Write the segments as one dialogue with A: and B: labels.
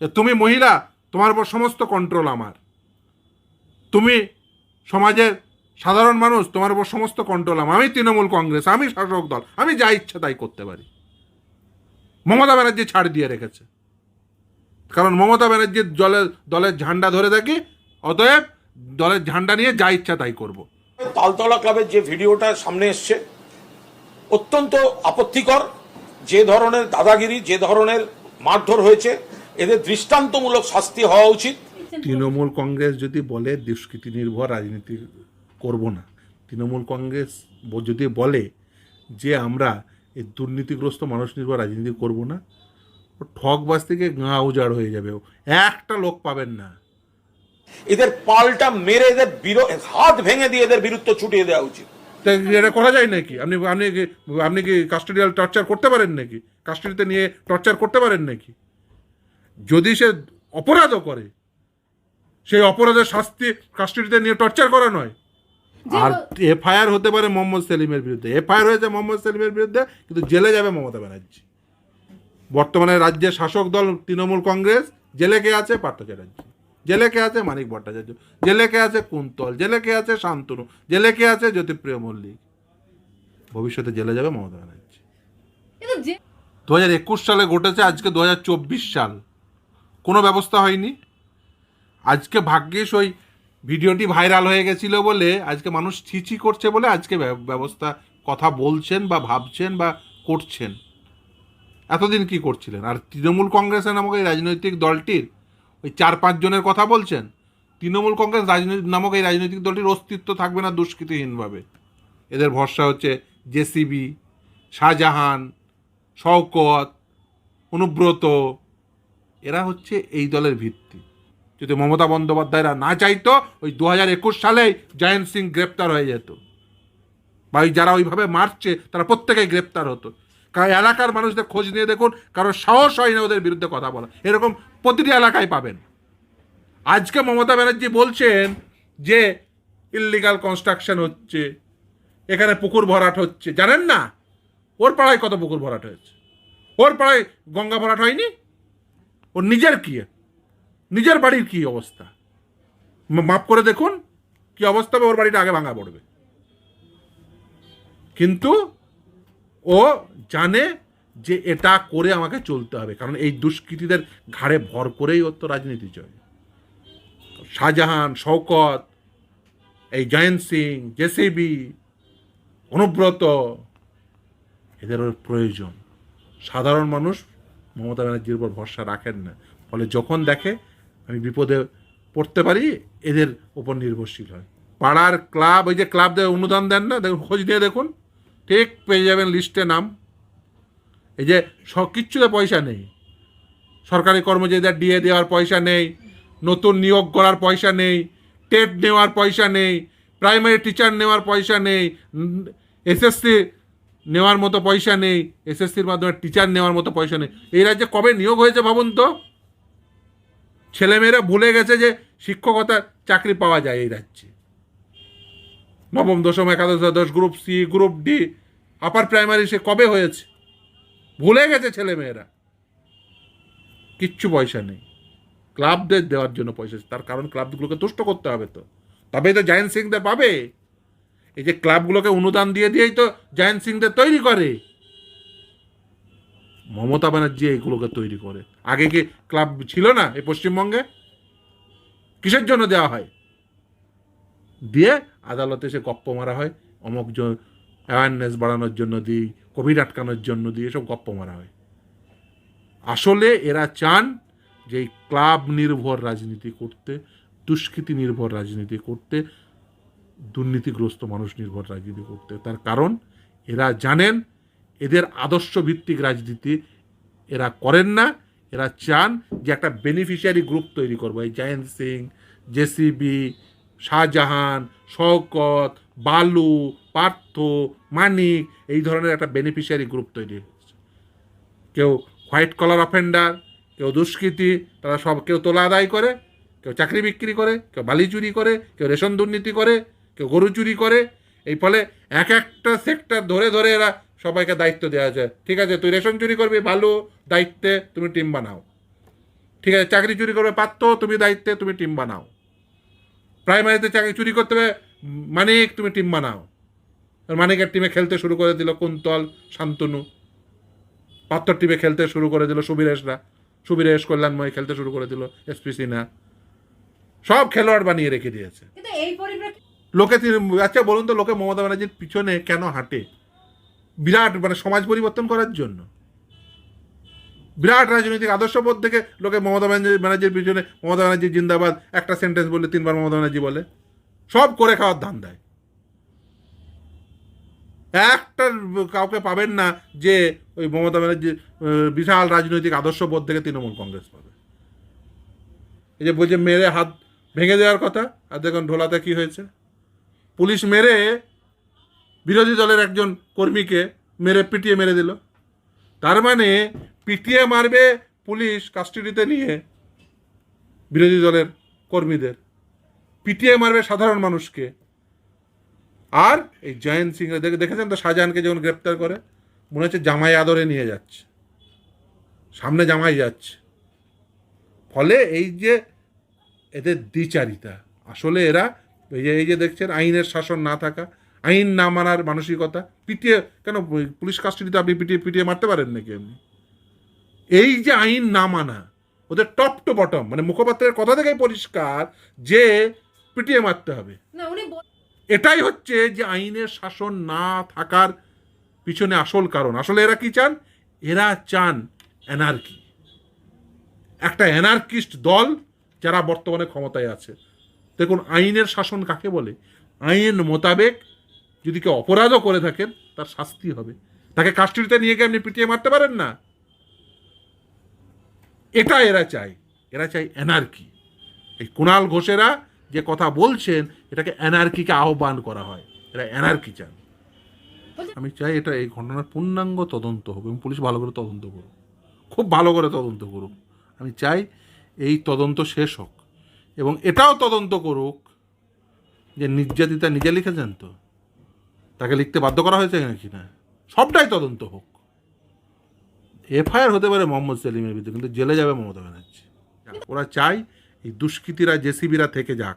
A: যে তুমি মহিলা, তোমার উপর সমস্ত কন্ট্রোল আমার। তুমি সমাজের সাধারণ মানুষ, তোমার উপর সমস্ত কন্ট্রোল আমার। আমি তৃণমূল কংগ্রেস, আমি শাসক দল, আমি যা ইচ্ছা তাই করতে পারি। মমতা ব্যানার্জি ছাড় দিয়ে রেখেছে। কারণ মমতা ব্যানার্জির দলের দলের ঝান্ডা ধরে থাকি অতএব দলের ঝান্ডা নিয়ে যা ইচ্ছা তাই করব।
B: তালতলা ক্লাবের যে ভিডিওটা সামনে এসছে, অত্যন্ত আপত্তিকর। যে ধরনের দাদাগিরি, যে ধরনের মারধর হয়েছে এদের দৃষ্টান্তমূলক শাস্তি হওয়া উচিত।
A: তৃণমূল কংগ্রেস যদি বলে দুষ্কৃতি নির্ভর রাজনীতি করব না তৃণমূল কংগ্রেস যদি বলে যে আমরা এই দুর্নীতিগ্রস্ত মানুষ নির্ভর রাজনীতি করব না ঠকবাজ থেকে গাঁ উজাড় হয়ে যাবে। একটা লোক পাবেন না।
B: এদের পাল্টা মেরে এদের হাত ভেঙে দিয়ে এদের বিরুদ্ধে ছুটিয়ে দেওয়া উচিত।
A: এটা করা যায় নাকি? আপনি আপনি কি আপনি কি কাস্টোডিয়াল টর্চার করতে পারেন নাকি? কাস্টোডিতে নিয়ে টর্চার করতে পারেন নাকি? যদি সে অপরাধও করে সেই অপরাধের শাস্তি কাস্টোডিতে নিয়ে টর্চার করা নয়। আর এফআইআর হতে পারে মোহাম্মদ সেলিমের বিরুদ্ধে। এফআইআর হয়েছে মোহাম্মদ সেলিমের বিরুদ্ধে কিন্তু জেলে যাবে মমতা ব্যানার্জি। বর্তমানে রাজ্যের শাসক দল তৃণমূল কংগ্রেস জেলে কে আছে? পার্থ চ্যাটার্জি জেলে কে আছে? মানিক ভট্টাচার্য। জেলে কে আছে? কুন্তল। জেলে কে আছে? শান্তনু। জেলে কে আছে? জ্যোতিপ্রিয় মল্লিক। ভবিষ্যতে জেলে যাবে মমতা ব্যানার্জি। দু হাজার একুশ সালে ঘটেছে আজকে দু হাজার চব্বিশ সাল। কোনো ব্যবস্থা হয়নি। আজকে ভাগ্যিস ওই ভিডিওটি ভাইরাল হয়ে গেছিল বলে আজকে মানুষ ছিচি করছে বলে আজকে ব্যব- ব্যবস্থা কথা বলছেন বা ভাবছেন বা করছেন। এতদিন কি করছিলেন? আর তৃণমূল কংগ্রেসের নামক এই রাজনৈতিক দলটির ওই চার পাঁচ জনের কথা বলছেন? তৃণমূল কংগ্রেস রাজনৈতিক নামক এই রাজনৈতিক দলটির অস্তিত্ব থাকবে না দুষ্কৃতিহীনভাবে। এদের ভরসা হচ্ছে জেসিবি, শাহজাহান, শওকত, অনুব্রত এরা হচ্ছে এই দলের ভিত্তি। যদি মমতা বন্দ্যোপাধ্যায়রা না চাইতো, ওই দু হাজার একুশ সালেই জয়ন্ত সিং গ্রেপ্তার হয়ে যেত। বা ওই যারা ওইভাবে মারছে, তারা প্রত্যেকেই গ্রেপ্তার হতো। কারণ এলাকার মানুষদের খোঁজ নিয়ে দেখুন, কারও সাহস হয় না ওদের বিরুদ্ধে কথা বলা এরকম প্রতিটি এলাকায় পাবেন। আজকে মমতা ব্যানার্জি বলছেন যে ইল্লিগাল কনস্ট্রাকশন হচ্ছে, এখানে পুকুর ভরাট হচ্ছে। জানেন না? ওর পাড়ায় কত পুকুর ভরাট হয়েছে? ওর পাড়ায় গঙ্গা ভরাট হয়নি? ওর নিজের কি? নিজের বাড়ির কি অবস্থা? মাপ করে দেখুন, কি অবস্থা হবে, ওর বাড়িটা আগে ভাঙা পড়বে। কিন্তু ও জানে যে এটা করে আমাকে চলতে হবে, কারণ এই দুষ্কৃতীদের ঘাড়ে ভর করেই ওর তো রাজনীতি চলে। শাহজাহান, শওকত, এই জয়ন্ত সিং, জেসিবি, অনুব্রত, এদের প্রয়োজন। সাধারণ মানুষ মমতা ব্যানার্জির উপর ভরসা রাখেন না। ফলে যখন দেখে, আমি বিপদে পড়তে পারি, এদের উপর নির্ভরশীল হয়। পাড়ার ক্লাব, ওই যে ক্লাবদের অনুদান দেন না, দেখুন, খোঁজ নিয়ে দেখুন, ঠিক পেয়ে যাবেন লিস্টে নাম। এই যে সব কিচ্ছুতে পয়সা নেই। সরকারি কর্মচারীদের ডিএ দেওয়ার পয়সা নেই, নতুন নিয়োগ করার পয়সা নেই টেট নেওয়ার পয়সা নেই প্রাইমারি টিচার নেওয়ার পয়সা নেই এসএসসি নেওয়ার মতো পয়সা নেই, এসএসসির মাধ্যমে টিচার নেওয়ার মতো পয়সা নেই। এই রাজ্যে কবে নিয়োগ হয়েছে ভাবুন তো? ছেলেমেয়েরা ভুলে গেছে যে শিক্ষকতার চাকরি পাওয়া যায় এই রাজ্যে। নবম, দশম, একাদশ, দ্বাদশ group C group D upper primary সে কবে হয়েছে? ভুলে গেছে ছেলেমেয়েরা। কিচ্ছু পয়সা নেই। ক্লাবদের দেওয়ার জন্য পয়সা, তার কারণ ক্লাবগুলোকে তুষ্ট করতে হবে তো। তবেই তো জায়েন্ট সিংদের পাবে। এই যে ক্লাবগুলোকে অনুদান দিয়ে দিয়েই তো জায়েন্ট সিংদের তৈরি করে। মমতা ব্যানার্জি এইগুলোকে তৈরি করে। আগে কি ক্লাব ছিল না এই পশ্চিমবঙ্গে? কিসের জন্য দেওয়া হয়? দিয়ে আদালতে সে গপ্প মারা হয়, অমুক অ্যাওয়ারনেস বাড়ানোর জন্য দিই কোভিড আটকানোর জন্য দিয়ে এসব গপ্প মারা হয়। আসলে এরা চান যে ক্লাব নির্ভর রাজনীতি করতে, দুষ্কৃতি নির্ভর রাজনীতি করতে দুর্নীতিগ্রস্ত মানুষ নির্ভর রাজনীতি করতে। তার কারণ, এরা জানেন, এদের আদর্শ ভিত্তিক রাজনীতি এরা করেন না, এরা চান যে একটা বেনিফিশিয়ারি গ্রুপ তৈরি করব। এই জয়ন্ত সিং জেসিবি শাহজাহান, শওকত, বালু, পার্থ, মানিক, এই ধরনের একটা বেনিফিশিয়ারি গ্রুপ তৈরি হয়েছে কেউ হোয়াইট কলার অফেন্ডার কেউ দুষ্কৃতী, তারা সব, কেউ তোলা আদায় করে, কেউ চাকরি বিক্রি করে, কেউ বালি চুরি করে, কেউ রেশন দুর্নীতি করে কেউ গরু চুরি করে, এই ফলে এক একটা সেক্টর ধরে ধরে এরা সবাইকে দায়িত্ব দেওয়া যায়। ঠিক আছে, তুই রেশন চুরি করবি, ভালো, দায়িত্বে তুমি টিম বানাও। ঠিক আছে, চাকরি চুরি করবে, পাত্র, তুমি দায়িত্বে তুমি টিম বানাও। প্রাইমারিতে চাকরি চুরি করতে হবে, মানিক, তুমি টিম বানাও। মানিকের টিমে খেলতে শুরু করে দিল কুন্তল, শান্তনু। পাত্তর টিমে খেলতে শুরু করে দিল সুবীরেশরা। সুবীরেশ কল্যাণময় খেলতে শুরু করে দিল এসপি সিনহা। সব খেলোয়াড় বানিয়ে রেখে দিয়েছে।
C: কিন্তু এই
A: লোকে আচ্ছা বলুন তো, লোকে মমতা ব্যানার্জির পিছনে কেন হাঁটে? বিরাট মানে সমাজ পরিবর্তন করার জন্য। বিরাট রাজনৈতিক আদর্শবোধ থেকে লোকে মমতা ব্যানার্জি, ব্যানার্জির পিছনে, মমতা ব্যানার্জি জিন্দাবাদ, একটা সেন্টেন্স বললে তিনবার মমতা ব্যানার্জি বলে। সব করে খাওয়ার ধান দেয়। একটা কাউকে পাবেন না যে ওই মমতা ব্যানার্জির বিশাল রাজনৈতিক আদর্শবোধ থেকে তৃণমূল কংগ্রেস পাবে। এই যে বলছে, মেরে হাত ভেঙে দেওয়ার কথা, আর দেখুন ঢোলাতে কি হয়েছে? পুলিশ মেরে বিরোধী দলের একজন কর্মীকে মেরে, পিটিয়ে মেরে দিল। তার মানে পিটিয়ে মারবে পুলিশ কাস্টডিতে নিয়ে বিরোধী দলের কর্মীদের। পিটিয়ে মারবে সাধারণ মানুষকে। আর এই জয়ন্ত সিং, দেখে দেখেছেন তো শাহজাহানকে যখন গ্রেপ্তার করে? মনে হচ্ছে জামাই আদরে নিয়ে যাচ্ছে। সামনে জামাই যাচ্ছে। ফলে এই যে এদের দ্বিচারিতা, আসলে এরা এই যে এই যে দেখছেন আইনের শাসন না থাকা আইন না মানার মানসিকতা পিটিয়ে কেন পুলিশ কাস্টডিতে আপনি পিটিয়ে পিটিয়ে মারতে পারেন নাকি এমনি? এই যে আইন না মানা ওদের টপ টু বটম মানে মুখপাত্রের কথা থেকেই পরিষ্কার যে পিটিয়ে মারতে হবে। এটাই হচ্ছে যে আইনের শাসন না থাকার পিছনে আসল কারণ। আসলে এরা কি চান? এরা চান অ্যানার্কি একটা অ্যানার্কিস্ট দল যারা বর্তমানে ক্ষমতায় আছে। দেখুন, আইনের শাসন কাকে বলে? আইন মোতাবেক যদি কেউ অপরাধও করে থাকেন, তার শাস্তি হবে। তাকে কাস্টডিতে নিয়ে গিয়ে আপনি পিটিয়ে মারতে পারেন না। এটা এরা চায়। এরা চায় অ্যানার্কি এই কুণাল ঘোষেরা যে কথা বলছেন, এটাকে অ্যানার্কিকে আহ্বান করা হয়। এরা অ্যানার্কি চান। আমি চাই এটা এই ঘটনার পূর্ণাঙ্গ তদন্ত হোক এবং পুলিশ ভালো করে তদন্ত করুক। খুব ভালো করে তদন্ত করুক। আমি চাই এই তদন্ত শেষ হোক। এবং এটাও তদন্ত করুক যে নির্যাতিতা নিজে লিখেছেন তো? তাকে লিখতে বাধ্য করা হয়েছে নাকি না? সবটাই তদন্ত হোক। এফআইআর হতে পারে মোহাম্মদ সেলিমের বিরুদ্ধে, কিন্তু জেলে যাবে মমতা ব্যানার্জি। ওরা চায় এই দুষ্কৃতীরা, জেসিবিরা থেকে যাক।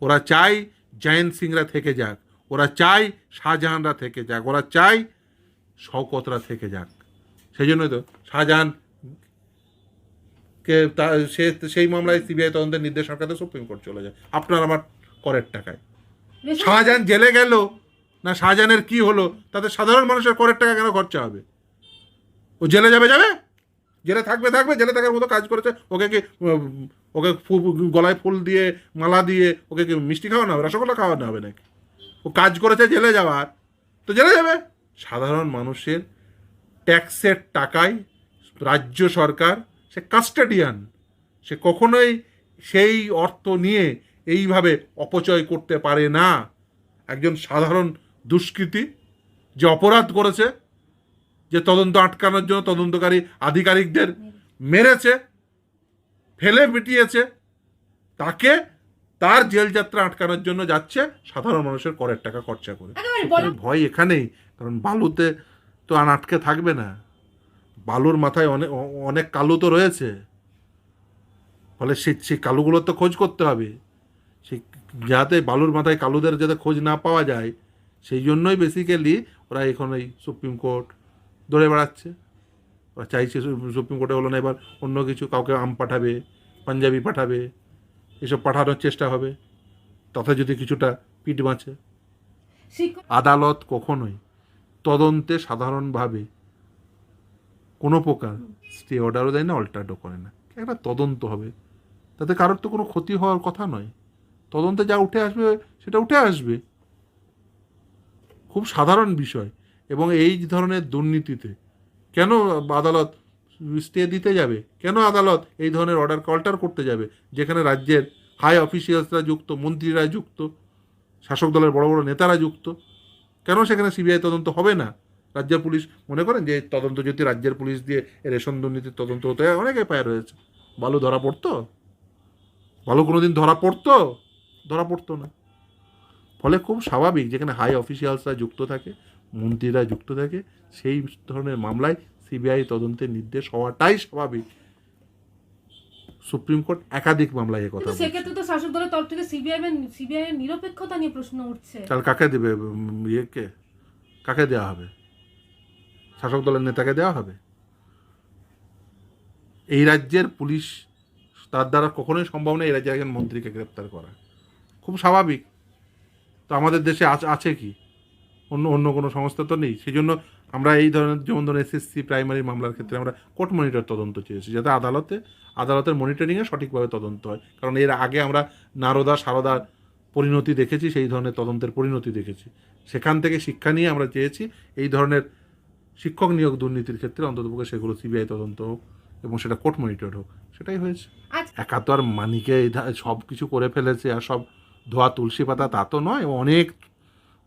A: ওরা চায় জয়ন্ত সিংরা থেকে যাক। ওরা চায় শাহজাহানরা থেকে যাক। ওরা চায় শওকতরা থেকে যাক। সেই জন্যই তো শাহজাহান কে তা সে সেই মামলায় সিবিআই তদন্তের নির্দেশ সরকারে সুপ্রিম কোর্ট চলে যায়। আপনার আমার করের টাকায়। শাহজাহান জেলে গেল না শাহজাহানের কি হলো? তাতে সাধারণ মানুষের করের টাকা কেন খরচা হবে? ও জেলে যাবে যাবে? জেলে থাকবে থাকবে জেলে থাকার মতো কাজ করেছে। ওকে কি ওকে গলায় ফুল দিয়ে মালা দিয়ে ওকে কি মিষ্টি খাওয়ানো হবে রসগোল্লা খাওয়ানো হবে নাকি? ও কাজ করেছে জেলে যাওয়ার তো জেলে যাবে? সাধারণ মানুষের ট্যাক্সের টাকায় রাজ্য সরকার সে কাস্টাডিয়ান। সে কখনোই সেই অর্থ নিয়ে এইভাবে অপচয় করতে পারে না। একজন সাধারণ দুষ্কৃতী যে অপরাধ করেছে যে তদন্ত আটকানোর জন্য তদন্তকারী আধিকারিকদের মেরেছে ফেলে পিটিয়েছে তাকে তার জেল যাত্রা আটকানোর জন্য যাচ্ছে সাধারণ মানুষের করের টাকা খরচা করে। ভয় এখানেই কারণ বালুতে তো আর আটকে থাকবে না। বালুর মাথায় অনেক অনেক কালু তো রয়েছে। ফলে সেই সেই কালুগুলোর তো খোঁজ করতে হবে। সেই যাতে বালুর মাথায় কালুদের যাতে খোঁজ না পাওয়া যায় সেই জন্যই বেসিক্যালি ওরা এখন এই সুপ্রিম কোর্ট ধরে বেড়াচ্ছে। ওরা চাইছে সুপ্রিম কোর্টে হলো না এবার অন্য কিছু কাউকে আম পাঠাবে পাঞ্জাবি পাঠাবে এসব পাঠানোর চেষ্টা হবে। তাতে যদি কিছুটা পিঠ বাঁচে। আদালত কখনোই তদন্তে সাধারণভাবে কোনো প্রকার স্টে অর্ডারও দেয় না, অল্টারও করে না। একটা তদন্ত হবে। তাতে কারোর তো কোনো ক্ষতি হওয়ার কথা নয়। তদন্তে যা উঠে আসবে, সেটা উঠে আসবে। খুব সাধারণ বিষয়। এবং এই ধরনের দুর্নীতিতে কেন আদালত স্টে দিতে যাবে? কেন আদালত এই ধরনের অর্ডার অল্টার করতে যাবে? যেখানে রাজ্যের হাই অফিসিয়ালসরা যুক্ত, মন্ত্রীরা যুক্ত, শাসক দলের বড় বড় নেতারা যুক্ত, কেন সেখানে সিবিআই তদন্ত হবে না? রাজ্যের পুলিশ মনে করেন যে তদন্ত যদি রাজ্যের পুলিশ দিয়ে রেশন দুর্নীতির তদন্ত হতে হয় অনেকে পায় রয়েছে। বালু ধরা পড়তো? বালু কোনোদিন ধরা পড়তো? ধরা পড়তো না। ফলে খুব স্বাভাবিক যেখানে হাই অফিসিয়ালসরা যুক্ত থাকে মন্ত্রীরা যুক্ত থাকে সেই ধরনের মামলায় সিবিআই তদন্তের নির্দেশ হওয়াটাই স্বাভাবিক। সুপ্রিম কোর্ট একাধিক মামলায় এ কথা
C: সেক্ষেত্রে তো শাসক দলের তরফ থেকে সিবিআই সিবিআই এর নিরপেক্ষতা নিয়ে প্রশ্ন উঠছে।
A: তাহলে কাকে দেবে ইয়েকে? কাকে দেওয়া হবে? শাসক দলের নেতাকে দেওয়া হবে? এই রাজ্যের পুলিশ তার দ্বারা কখনোই সম্ভব নয় এই রাজ্যের একজন মন্ত্রীকে গ্রেপ্তার করা। খুব স্বাভাবিক। তো আমাদের দেশে আছ- কি? অন্য অন্য কোনো সংস্থা তো নেই? সেই জন্য আমরা এই ধরনের যেমন ধরুন এসএসসি প্রাইমারি মামলার ক্ষেত্রে আমরা কোর্ট মনিটর তদন্ত চেয়েছি, যাতে আদালতে, আদালতের মনিটরিংয়ে সঠিকভাবে তদন্ত হয়। কারণ এর আগে আমরা নারদা সারদার পরিণতি দেখেছি, সেই ধরনের তদন্তের পরিণতি দেখেছি। সেখান থেকে শিক্ষা নিয়ে আমরা চেয়েছি এই ধরনের শিক্ষক নিয়োগ দুর্নীতির ক্ষেত্রে অন্ততপক্ষে সেগুলো সিবিআই তদন্ত হোক এবং সেটা কোর্ট মনিটর হোক সেটাই হয়েছে।
C: আজ
A: একা তো আর মানিকে সব কিছু করে ফেলেছে আর সব ধোয়া তুলসী পাতা তা তো নয় অনেক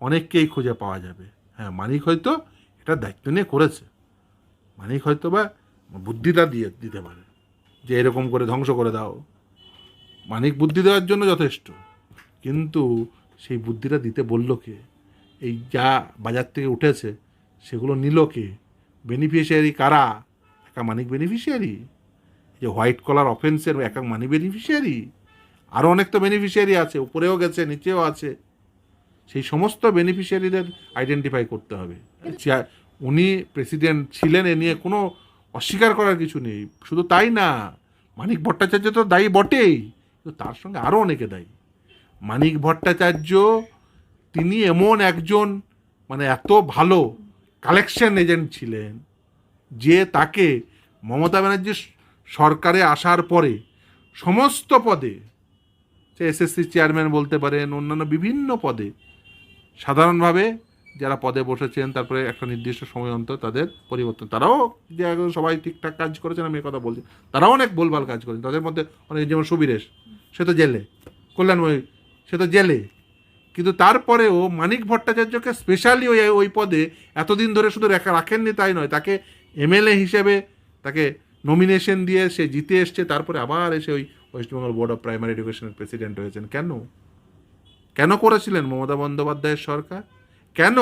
A: অনেককেই খুঁজে পাওয়া যাবে। হ্যাঁ মানিক হয়তো এটা দায়িত্ব নিয়ে করেছে। মানিক হয়তো বা বুদ্ধিটা দিয়ে দিতে পারে যে এরকম করে ধ্বংস করে দাও। মানিক বুদ্ধি দেওয়ার জন্য যথেষ্ট কিন্তু সেই বুদ্ধিটা দিতে বলল কে? এই যা বাজার থেকে উঠেছে সেগুলো নিল কে? বেনিফিশিয়ারি কারা? একা মানিক বেনিফিশিয়ারি যে হোয়াইট কলার অফেন্সের এক মানি বেনিফিশিয়ারি আরও অনেক তো বেনিফিশিয়ারি আছে, উপরেও গেছে, নিচেও আছে। সেই সমস্ত বেনিফিশিয়ারিদের আইডেন্টিফাই করতে হবে। উনি প্রেসিডেন্ট ছিলেন, এ নিয়ে কোনো অস্বীকার করার কিছু নেই। শুধু তাই না, মানিক ভট্টাচার্য তো দায়ী বটেই, কিন্তু তার সঙ্গে আরও অনেকে দায়ী। মানিক ভট্টাচার্য, তিনি এমন একজন মানে এত ভালো কালেকশন এজেন্ট ছিলেন, যে তাকে মমতা ব্যানার্জির সরকারে আসার পরে সমস্ত পদে, সে এসএসসি চেয়ারম্যান বলতে পারেন, অন্যান্য বিভিন্ন পদে, সাধারণভাবে যারা পদে বসেছেন, তারপরে একটা নির্দিষ্ট সময় অন্তর তাদের পরিবর্তন, তারাও যে সবাই ঠিকঠাক কাজ করেছেন, আমি কথা বলছি, তারাও অনেক ভুলভাল কাজ করেছেন, তাদের মধ্যে অনেক, যেমন সুবীরেশ, সে তো জেলে, কল্যাণময়ী, সে তো জেলে কিন্তু তারপরেও মানিক ভট্টাচার্যকে স্পেশালি ওই ওই পদে এতদিন ধরে শুধু রেখা রাখেননি তাই নয়, তাকে এমএলএ হিসেবে তাকে নমিনেশন দিয়ে সে জিতে এসছে, তারপরে আবার এসে ওই ওয়েস্টবেঙ্গল বোর্ড অফ প্রাইমারি এডুকেশনের প্রেসিডেন্ট হয়েছেন। কেন? কেন করেছিলেন মমতা বন্দ্যোপাধ্যায়ের সরকার? কেন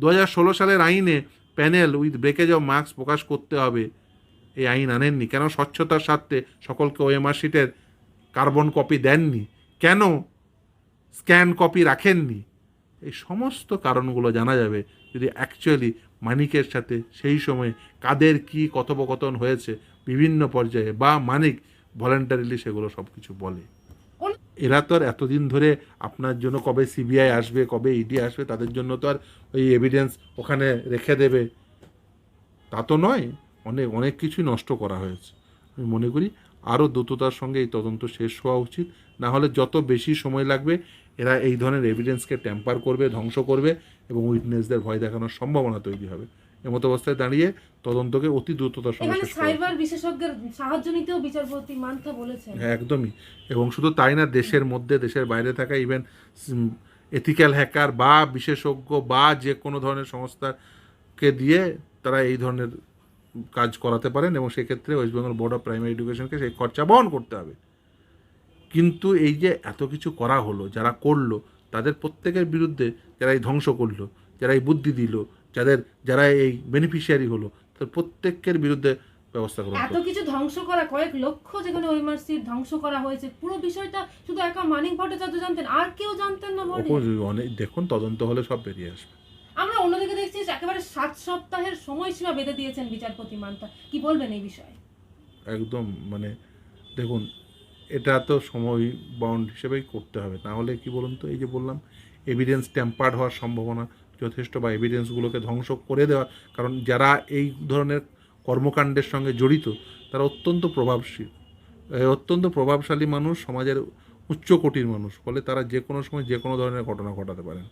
A: দু হাজার ষোলো সালের আইনে panel with breakage of marks প্রকাশ করতে হবে? এই আইন আনেননি। কেন স্বচ্ছতার স্বার্থে সকলকে ওএমআর শিটের কার্বন কপি দেননি? কেন স্ক্যান কপি রাখেননি। এই সমস্ত কারণগুলো জানা যাবে যদি অ্যাকচুয়ালি মানিকের সাথে সেই সময় কাদের কি কথোপকথন হয়েছে বিভিন্ন পর্যায়ে বা মানিক ভলেন্টারিলি সেগুলো সব কিছু বলে। এরা তো আর এতদিন ধরে আপনার জন্য কবে সিবিআই আসবে, কবে ইডি আসবে, তাদের জন্য তো আর ওই এভিডেন্স ওখানে রেখে দেবে। তা তো নয়, অনেক অনেক কিছুই নষ্ট করা হয়েছে। আমি মনে করি আরও দ্রুততার সঙ্গে এই তদন্ত শেষ হওয়া উচিত। না হলে যত বেশি সময় লাগবে এরা এই ধরনের এভিডেন্সকে ট্যাম্পার করবে ধ্বংস করবে এবং উইটনেসদের ভয় দেখানোর সম্ভাবনা তৈরি হবে। এমত অবস্থায় দাঁড়িয়ে তদন্তকে অতি দ্রুততার সঙ্গে।
C: সাইবার বিশেষজ্ঞের সাহায্য নিতেও বিচারপতি মান্থা বলেছেন।
A: হ্যাঁ একদমই। এবং শুধু তাই না দেশের মধ্যে দেশের বাইরে থাকা ইভেন এথিক্যাল হ্যাকার বা বিশেষজ্ঞ বা যে কোনো ধরনের সংস্থাকে দিয়ে তারা এই ধরনের কাজ করাতে পারেন এবং সেক্ষেত্রে West Bengal board of primary এডুকেশনকে সেই খরচা বহন করতে হবে। কিন্তু এই যে এত কিছু করা হলো যারা করল তাদের প্রত্যেকের বিরুদ্ধে যারা এই ধ্বংস করল যারা এই বুদ্ধি দিল যাদের যারা এই বেনিফিশিয়ারি হলো তাদের প্রত্যেকের বিরুদ্ধে ব্যবস্থা গ্রহণ
C: এত কিছু ধ্বংস করা কয়েক লক্ষ যেখানে ওএমআরসি ধ্বংস করা হয়েছে পুরো বিষয়টা শুধু একা মানিক ভট্টাচার্য জানতেন আর কেউ জানতেন না
A: অনেক দেখুন তদন্ত হলে সব বেরিয়ে আসবে।
C: আমরা অন্যদিকে দেখছি একেবারে সাত সপ্তাহের সময়সীমা বেঁধে দিয়েছেন বিচারপতি মান্থা কি বলবেন এই বিষয়ে?
A: একদম মানে দেখুন, এটা তো সময় বাউন্ড হিসেবেই করতে হবে। না হলে কি বলুন তো, এই যে বললাম এভিডেন্স ট্যাম্পার্ড হওয়ার সম্ভাবনা যথেষ্ট বা এভিডেন্সগুলোকে ধ্বংস করে দেওয়া কারণ যারা এই ধরনের কর্মকাণ্ডের সঙ্গে জড়িত, তারা অত্যন্ত প্রভাবশীল। অত্যন্ত প্রভাবশালী মানুষ, সমাজের উচ্চ কোটির মানুষ, ফলে তারা যে কোনো সময় যে কোনো ধরনের ঘটনা ঘটাতে পারেন।